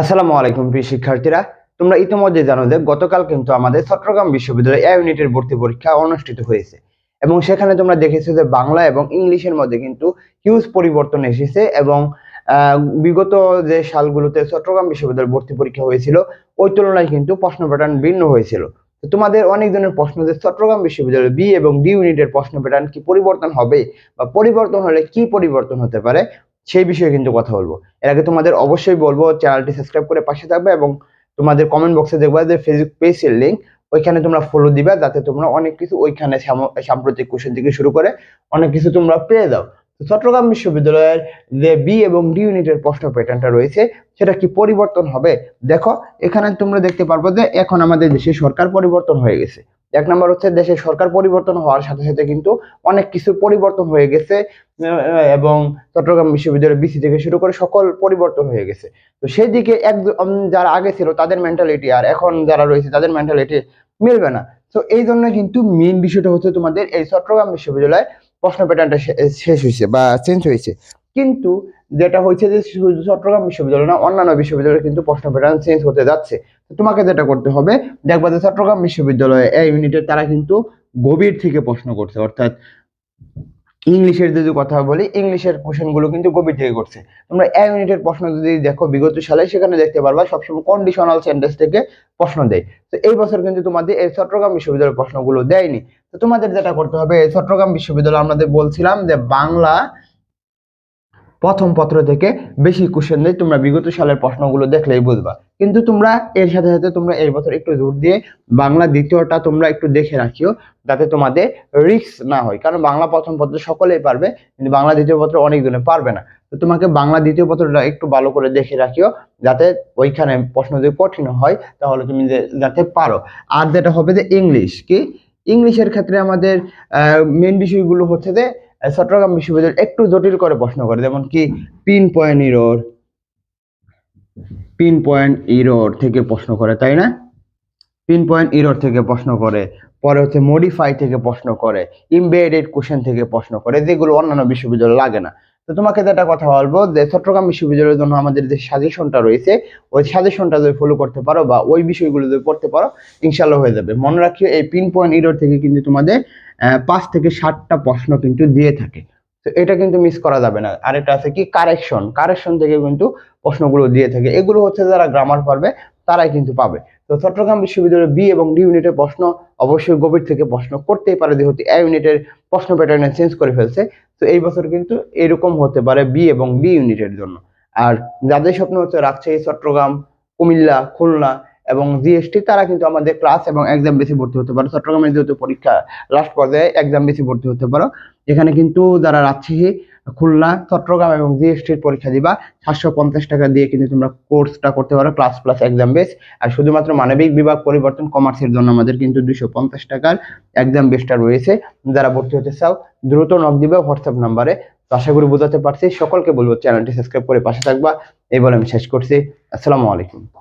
আসসালামু আলাইকুম প্রিয় শিক্ষার্থীরা। তোমরা ইতিমধ্যে জানো যে গতকাল কিন্তু আমাদের চট্টগ্রাম বিশ্ববিদ্যালয়ে এ ইউনিটের ভর্তি পরীক্ষা অনুষ্ঠিত হয়েছে। এবং সেখানে তোমরা দেখেছ যে বাংলা এবং ইংলিশের মধ্যে কিন্তু হিউজ পরিবর্তন এসেছে এবং বিগত যে সালগুলোতে চট্টগ্রাম বিশ্ববিদ্যালয়ে ভর্তি পরীক্ষা হয়েছিল, ওই তুলনায় কিন্তু প্রশ্ন প্যাটার্ন ভিন্ন হয়েছিল। তোমাদের অনেক ধরনের প্রশ্ন যে চট্টগ্রাম বিশ্ববিদ্যালয় বি এবং ডি ইউনিটের প্রশ্ন প্যাটার্ন কি পরিবর্তন হবে বা পরিবর্তন হলে কি পরিবর্তন হতে পারে সেই বিষয়ে কিন্তু কথা বলব। এর আগে তোমাদের অবশ্যই বলব, চ্যানেলটি সাবস্ক্রাইব করে পাশে থাকবে এবং তোমাদের কমেন্ট বক্সে দেখবে যে ফেসবুক পেজের লিঙ্ক ওইখানে তোমরা ফলো দিবে যাতে তোমরা অনেক কিছু ওইখানে সাম- সাম্প্রতিক কোশ্চেন থেকে শুরু করে অনেক কিছু তোমরা পেয়ে যাও। চট্টগ্রাম বিশ্ববিদ্যালয়ের যে বি এবং ডি ইউনিটের প্রশ্ন প্যাটার্নটা রয়েছে, সেটা কি পরিবর্তন হবে? দেখো, এখানে তোমরা দেখতে পারব যে এখন আমাদের দেশে সরকার পরিবর্তন হয়ে গেছে। এক নম্বর হচ্ছে দেশের সরকার পরিবর্তন হওয়ার সাথে সাথে কিন্তু অনেক কিছুর পরিবর্তন হয়ে গেছে এবং চট্টগ্রাম বিশ্ববিদ্যালয় বিসি থেকে শুরু করে সকল পরিবর্তন হয়ে গেছে। তো সেই দিকে এক যারা আগে ছিল তাদের মেন্টালিটি আর এখন যারা রয়েছে তাদের মেন্টালিটি মিলবে না। তো এই জন্য কিন্তু মেইন বিষয়টা হচ্ছে তোমাদের এই চট্টগ্রাম বিশ্ববিদ্যালয়ে প্রশ্ন প্যাটার্নটা শেষ হয়েছে বা চেঞ্জ হয়েছে। কিন্তু যেটা হয়েছে যে চট্টগ্রাম বিশ্ববিদ্যালয় না, অন্যান্য বিশ্ববিদ্যালয়ে কিন্তু প্রশ্ন প্যাটার্ন চেঞ্জ হতে যাচ্ছে। তোমাকে যেটা করতে হবে, দেখবা যে চট্টগ্রাম বিশ্ববিদ্যালয়ে এই ইউনিটের তারা কিন্তু গভীর থেকে প্রশ্ন করছে। অর্থাৎ ইংলিশের যদি কথা বলি, ইংলিশের কোশ্চেনগুলো কিন্তু গভীর থেকে করছে। তোমরা এ ইউনিটের প্রশ্ন যদি দেখো বিগত সালে, সেখানে দেখতে পারবা সবসময় কন্ডিশনাল সেন্টেন্স থেকে প্রশ্ন দেয়। তো এই বছর কিন্তু তোমাদের এই চট্টগ্রাম বিশ্ববিদ্যালয়ের প্রশ্নগুলো দেয়নি। তো তোমাদের যেটা করতে হবে চট্টগ্রাম বিশ্ববিদ্যালয় আমাদের বলছিলাম যে বাংলা প্রথম পত্র থেকে বেশি কোশ্চেন দেয় তোমরা বিগত সালের প্রশ্নগুলো দেখলেই বুঝবা। কিন্তু তোমরা এর সাথে সাথে তোমরা এই বছর একটু জোর দিয়ে বাংলা দ্বিতীয়টা তোমরা একটু দেখে রাখিও, যাতে তোমাদের রিক্স না হয়। কারণ বাংলা প্রথম পত্র সকলেই পারবে, কিন্তু বাংলা দ্বিতীয় পত্র অনেক অনেকজনে পারবে না। তো তোমাকে বাংলা দ্বিতীয় পত্রটা একটু ভালো করে দেখে রাখিও, যাতে ওইখানে প্রশ্ন যদি কঠিন হয়, তাহলে তুমি যাতে পারো। আর যেটা হবে যে ইংলিশ কি? ইংলিশের ক্ষেত্রে আমাদের মেন বিষয়গুলো হচ্ছে যে চট্টগ্রাম বিশ্ববিদ্যালয় একটু জটিল করে প্রশ্ন করে যেমন কি pin point error pin point error থেকে প্রশ্ন করে তাই না? পিন পয়েন্ট ইরোর থেকে প্রশ্ন করে পরে হচ্ছে মডিফাই থেকে প্রশ্ন করে ইমবেডেড কোশ্চেন থেকে প্রশ্ন করে যেগুলো অন্যান্য বিশ্ববিদ্যালয় লাগে না। তো তোমাকে যেটা কথা বলব যে চট্টগ্রাম বিশ্ববিদ্যালয়ের জন্য আমাদের যে সাজেশনটা রয়েছে, ওই সাজেশনটা যদি ফলো করতে পারো বা ওই বিষয়গুলো যদি পড়তে পারো ইনশাল্লাহ হয়ে যাবে। মনে রাখিও এই পিন পয়েন্ট ইরোর থেকে কিন্তু তোমাদের পাঁচ থেকে ষাটটা প্রশ্ন কিন্তু দিয়ে থাকে। তো এটা কিন্তু মিস করা যাবে না। আর এটা আছে কি কারেকশন কারেকশন থেকে কিন্তু প্রশ্নগুলো দিয়ে থাকে। এগুলো হচ্ছে যারা গ্রামার পারবে তারাই কিন্তু পাবে। তো চট্টগ্রাম বিশ্ববিদ্যালয়ের বি এবং ডি ইউনিটের প্রশ্ন অবশ্যই গভীর থেকে প্রশ্ন করতেই পারে, যেহেতু এ ইউনিটের প্রশ্ন প্যাটার্নে চেঞ্জ করে ফেলছে। তো এই বছর কিন্তু এরকম হতে পারে বি এবং ডি ইউনিটের জন্য। আর যাদের স্বপ্ন হচ্ছে রাজশাহী, চট্টগ্রাম, কুমিল্লা, খুলনা এবং জিএসটি তারা কিন্তু আমাদের ক্লাস এবং এক্সাম বেশি ভর্তি হতে পারো। চট্টগ্রামের যেহেতু পরীক্ষা লাস্ট পর্যায়ে এক্সাম বেশি ভর্তি হতে পারো। এখানে কিন্তু যারা রাজশাহী খুলনা, চট্টগ্রাম এবং জিএসটির পরীক্ষা দিবা। সাতশো পঞ্চাশ টাকা দিয়ে কিন্তু তোমরা কোর্সটা করতে পারো ক্লাস প্লাস এক্সাম বেস আর শুধুমাত্র মানবিক বিভাগ পরিবর্তন কমার্সের জন্য আমাদের কিন্তু দুশো পঞ্চাশ টাকার এক্সাম বেসটা রয়েছে। যারা ভর্তি হতে চাও, দ্রুত নক দিবে হোয়াটসঅ্যাপ নাম্বারে তো আশা করি বোঝাতে পারছি। সকলকে বলব চ্যানেলটি সাবস্ক্রাইব করে পাশে থাকবা। এই বলে আমি শেষ করছি। আসসালামু আলাইকুম।